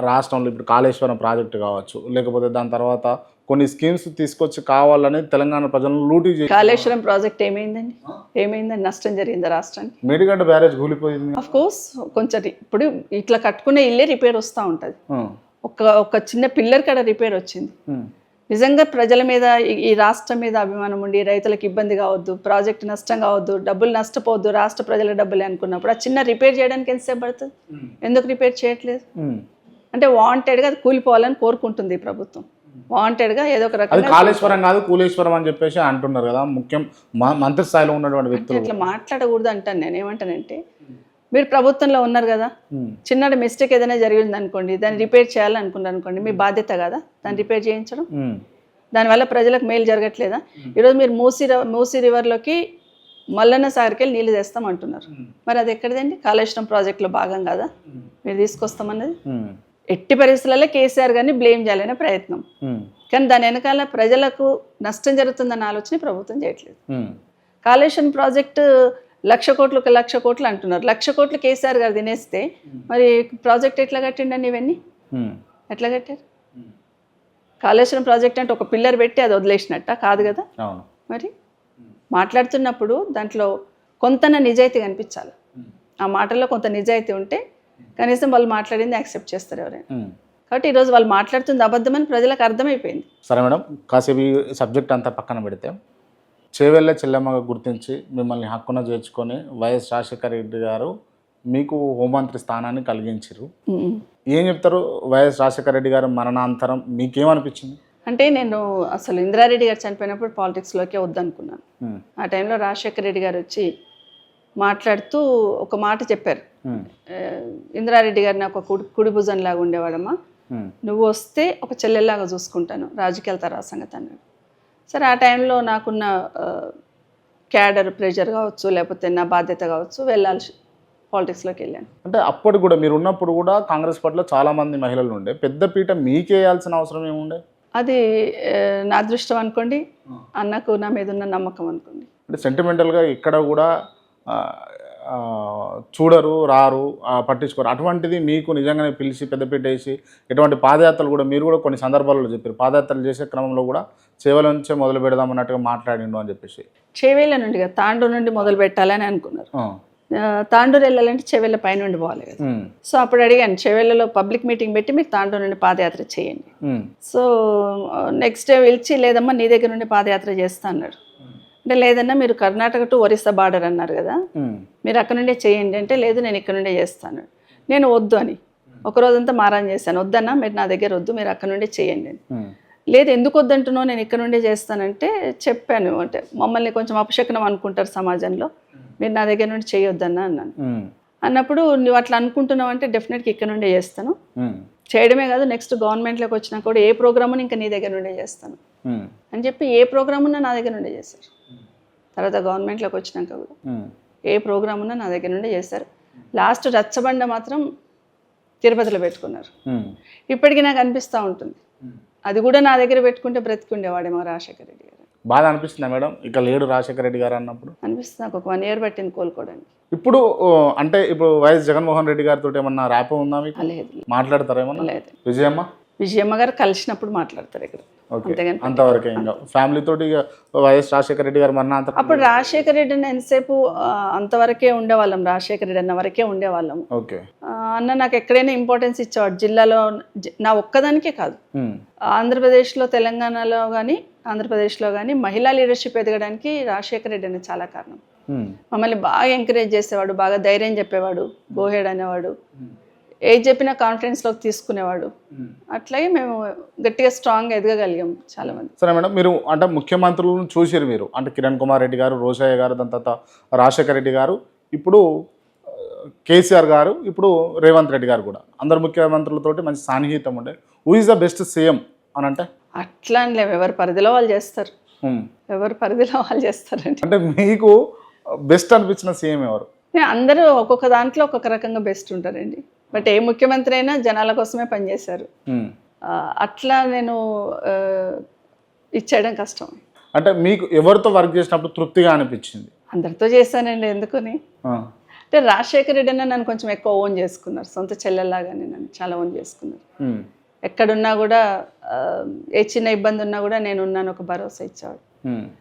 రాష్ట్రంలో ఇప్పుడు కాళేశ్వరం ప్రాజెక్టు కావచ్చు లేకపోతే దాని తర్వాత కొన్ని స్కీమ్స్ తీసుకొచ్చి కావాలని తెలంగాణ ప్రజలను లూటీ చేసి కాళేశ్వరం ప్రాజెక్ట్ ఏమైందండి? ఏమైందండి? నష్టం జరిగింది రాష్ట్రానికి? మేడిగడ్డ బ్యారేజ్ కూలిపోయింది. అఫ్ కోర్స్ కొంచెం ఇప్పుడు ఇట్లా కట్టుకునే ఇల్లే రిపేర్ వస్తూ ఉంటుంది. ఒక ఒక చిన్న పిల్లర్ కాడ రిపేర్ వచ్చింది. నిజంగా ప్రజల మీద ఈ- రాష్ట్రం మీద అభిమానం ఉండి రైతులకు ఇబ్బంది కావద్దు ప్రాజెక్ట్ నష్టం కావద్దు డబ్బులు నష్టపోవద్దు రాష్ట్ర ప్రజల డబ్బులే అనుకున్నప్పుడు ఆ చిన్న రిపేర్ చేయడానికి ఎంతసేపు పడుతుంది? ఎందుకు రిపేర్ చేయట్లేదు. అంటే వాంటెడ్గా అది కూలిపోవాలని కోరుకుంటుంది ప్రభుత్వం. వాంటెడ్గా ఏదో ఒక రకంగా కాళేశ్వరం కాదు కూలేశ్వరం అని చెప్పేసి అంటున్నారు కదా. ముఖ్యం మ- మంత్రి స్థాయిలో ఉన్నటువంటి వ్యక్తులు. ఇట్లా మాట్లాడకూడదు అంటాను నేను. ఏమంటానంటే మీరు ప్రభుత్వంలో ఉన్నారు కదా. చిన్నటి మిస్టేక్ ఏదైనా జరిగింది అనుకోండి దాన్ని రిపేర్ చేయాలనుకున్నారు అనుకోండి మీ బాధ్యత కదా? దాన్ని రిపేర్ చేయించడం. దానివల్ల ప్రజలకు మేలు జరగట్లేదా? ఈరోజు మీరు మూసీ మూసీ రివర్లోకి మల్లన్న సాగర్కి వెళ్ళి నీళ్ళు తెస్తాం అంటున్నారు మరి అది ఎక్కడిదండి? కాళేశ్వరం ప్రాజెక్టులో భాగం కదా? మీరు తీసుకొస్తామన్నది. ఎట్టి పరిస్థితులలో కేసీఆర్ గారిని బ్లేమ్ చేయాలనే ప్రయత్నం. కానీ దాని వెనకాల ప్రజలకు నష్టం జరుగుతుందన్న ఆలోచన ప్రభుత్వం చేయట్లేదు. కాళేశ్వరం ప్రాజెక్టు లక్ష కోట్లు ఒక లక్ష కోట్లు అంటున్నారు. లక్ష కోట్లు కేసీఆర్ గారు తినేస్తే మరి ప్రాజెక్ట్ ఎట్లా కట్టిండండి ఇవన్నీ. ఎట్లా కట్టారు? కాళేశ్వరం ప్రాజెక్ట్ అంటే ఒక పిల్లర్ పెట్టి అది వదిలేసినట్ట? కాదు కదా? మరి మాట్లాడుతున్నప్పుడు దాంట్లో కొంతన నిజాయితీ కనిపించాలి. ఆ మాటల్లో కొంత నిజాయితీ ఉంటే కనీసం వాళ్ళు మాట్లాడింది యాక్సెప్ట్ చేస్తారు ఎవరైనా. కాబట్టి ఈరోజు వాళ్ళు మాట్లాడుతుంది అబద్ధమని ప్రజలకు అర్థమైపోయింది. సరే మేడం కాసేపు సబ్జెక్ట్ అంతా పక్కన పెడితే చేవెళ్ళ చెల్లెమ్మగా గుర్తించి మిమ్మల్ని హక్కున చేర్చుకొని వైఎస్ రాజశేఖర రెడ్డి గారు మీకు హోంమంత్రి స్థానాన్ని కలిగించారు. ఏం చెప్తారు వైఎస్ రాజశేఖర రెడ్డి గారు మరణాంతరం మీకేమనిపించింది? అంటే నేను అసలు ఇందిరారెడ్డి గారు చనిపోయినప్పుడు పాలిటిక్స్లోకే వద్దనుకున్నాను. ఆ టైంలో రాజశేఖర రెడ్డి గారు వచ్చి మాట్లాడుతూ ఒక మాట చెప్పారు. ఇందిరారెడ్డి గారు నాకు ఒక కుడి కుడి భుజంలాగా ఉండేవాడమ్మా. నువ్వు వస్తే ఒక చెల్లెల్లాగా చూసుకుంటాను రాజకీయాల తర్వాత సంగతి అన్నాడు. సరే ఆ టైంలో నాకున్న క్యాడర్ ప్రెషర్ కావచ్చు లేకపోతే నా బాధ్యత కావచ్చు వెళ్ళాల్సి పాలిటిక్స్లోకి వెళ్ళాను. అంటే అప్పుడు కూడా మీరు ఉన్నప్పుడు కూడా కాంగ్రెస్ పార్టీలో చాలా మంది మహిళలు ఉండే. పెద్ద పీట మీకేయాల్సిన అవసరం ఏముండే? అది నా అదృష్టం అనుకోండి అన్నకు నా మీద ఉన్న నమ్మకం అనుకోండి. అంటే సెంటిమెంటల్గా ఇక్కడ కూడా చూడరు రారు పట్టించుకోరు. అటువంటిది మీకు నిజంగానే పిలిచి పెద్దపీట వేసి ఇటువంటి పాదయాత్రలు కూడా మీరు కూడా కొన్ని సందర్భాల్లో చెప్పారు. పాదయాత్రలు చేసే క్రమంలో కూడా సేవల నుంచే మొదలు పెడదాం అన్నట్టుగా మాట్లాడిండు అని చెప్పేసి. చేవేళ్ళ నుండి కదా తాండూరు నుండి మొదలు పెట్టాలని అనుకున్నారు. తాండూరు వెళ్ళాలంటే చెవెళ్ళ పై నుండి పోవాలి కదా. సో అప్పుడు అడిగాను చెవెళ్ళలో పబ్లిక్ మీటింగ్ పెట్టి మీరు తాండూరు నుండి పాదయాత్ర చేయండి. సో నెక్స్ట్ డే పిలిచి లేదమ్మా నీ దగ్గర నుండి పాదయాత్ర చేస్తా అన్నాడు. అంటే లేదన్నా మీరు కర్ణాటక టు ఒరిస్సా బార్డర్ అన్నారు కదా మీరు అక్కడ నుండే చేయండి అంటే లేదు నేను ఇక్కడ నుండే చేస్తాను. నేను వద్దు అని. ఒక రోజంతా మారాన్ చేశాను. వద్దన్నా మీరు నా దగ్గర వద్దు మీరు అక్కడ నుండే చేయండి లేదు ఎందుకు వద్దంటున్నావు? నేను ఇక్కడ నుండే చేస్తానంటే చెప్పాను. అంటే మమ్మల్ని కొంచెం అపశకనం అనుకుంటారు సమాజంలో. మీరు నా దగ్గర నుండి చేయొద్దన్నా అన్నాను. అన్నప్పుడు నువ్వు అట్లా అనుకుంటున్నావు అంటే డెఫినెట్గా ఇక్కడ నుండే చేస్తాను. చేయడమే కాదు నెక్స్ట్ గవర్నమెంట్లోకి వచ్చినా కూడా ఏ ప్రోగ్రామ్ ఇంకా నీ దగ్గర నుండే చేస్తాను. అని చెప్పి ఏ ప్రోగ్రామ్ ఉన్నా నా దగ్గర నుండే చేశారు తర్వాత గవర్నమెంట్లోకి వచ్చినాక కూడా. ఉమ్, ఏ ప్రోగ్రామ్ ఉన్నా నా దగ్గర నుండే చేశారు లాస్ట్ రచ్చబండ మాత్రం తిరుపతిలో పెట్టుకున్నారు. ఉమ్, ఇప్పటికీ నాకు అనిపిస్తూ ఉంటుంది. అది కూడా నా దగ్గర పెట్టుకుంటే బ్రతికి ఉండేవాడేమో రాజశేఖర రెడ్డి గారు. బాధ అనిపిస్తుందా మేడం? ఇక లేడు రాజశేఖర రెడ్డి గారు అన్నప్పుడు? అనిపిస్తుంది నాకు. ఒక వన్ ఇయర్ పట్టింది కోలుకోవడానికి. ఇప్పుడు అంటే ఇప్పుడు వైఎస్ జగన్మోహన్ రెడ్డి గారితో ఏమన్నా ర్యాప్ ఉందా మీకు? లేదు. మాట్లాడతారా ఏమన్నా? లేదు. విజయమ్మ? విజయమ్మ గారు కలిసినప్పుడు మాట్లాడతారు ఇక్కడ. అంతవరకే ఇంకా ఫ్యామిలీ తోటి వైఎస్ రాజశేఖర రెడ్డి గారు మరణాంతరం అప్పుడు రాజశేఖర రెడ్డి అన్న ఎంతసేపు అంతవరకే ఉండేవాళ్ళం రాజశేఖర రెడ్డి అన్న వరకే ఉండేవాళ్ళం. ఓకే. అన్న నాకు ఎక్కడైనా ఇంపార్టెన్స్ ఇచ్చేవాడు. జిల్లాలో నా ఒక్కదానికే కాదు. ఆంధ్రప్రదేశ్లో తెలంగాణలో కానీ ఆంధ్రప్రదేశ్లో కానీ మహిళా లీడర్షిప్ ఎదగడానికి రాజశేఖర రెడ్డి అనే చాలా కారణం. మమ్మల్ని బాగా ఎంకరేజ్ చేసేవాడు బాగా ధైర్యం చెప్పేవాడు గోహెడ్ అనేవాడు. ఏది చెప్పినా కాన్ఫిడెన్స్లోకి తీసుకునేవాడు. అట్లాగే మేము గట్టిగా స్ట్రాంగ్గా ఎదగగలిగాం చాలా మంది సరే మేడం మీరు అంటే ముఖ్యమంత్రులను చూసారు మీరు. అంటే కిరణ్ కుమార్ రెడ్డి గారు రోషయ్య గారు దాని తర్వాత రాజశేఖర రెడ్డి గారు ఇప్పుడు కేసీఆర్ గారు ఇప్పుడు రేవంత్ రెడ్డి గారు కూడా. అందరు ముఖ్యమంత్రులతోటి మంచి సాన్నిహితం ఉండే. Who is the best CM అని అంటే? అట్లా అని ఎవరి పరిధిలో వాళ్ళు చేస్తారు. ఎవరి పరిధిలో వాళ్ళు చేస్తారండి. అంటే మీకు బెస్ట్ అనిపించిన సీఎం ఎవరు? అందరూ ఒక్కొక్క దాంట్లో ఒక్కొక్క రకంగా బెస్ట్ ఉంటారండి. బట్ ఏ ముఖ్యమంత్రి అయినా జనాల కోసమే పనిచేశారు. అట్లా నేను ఇచ్చేయడం కష్టం. అంటే మీకు ఎవరితో వర్క్ చేసినప్పుడు తృప్తిగా అనిపించింది? అందరితో చేశానండి ఎందుకని? అంటే రాజశేఖర రెడ్డి అన్న నన్ను కొంచెం ఎక్కువ ఓన్ చేసుకున్నారు. సొంత చెల్లెల్లాగానే నన్ను చాలా ఓన్ చేసుకున్నారు. ఎక్కడున్నా కూడా ఏ చిన్న ఇబ్బంది ఉన్నా కూడా నేను ఉన్నాను ఒక భరోసా ఇచ్చేవాడు.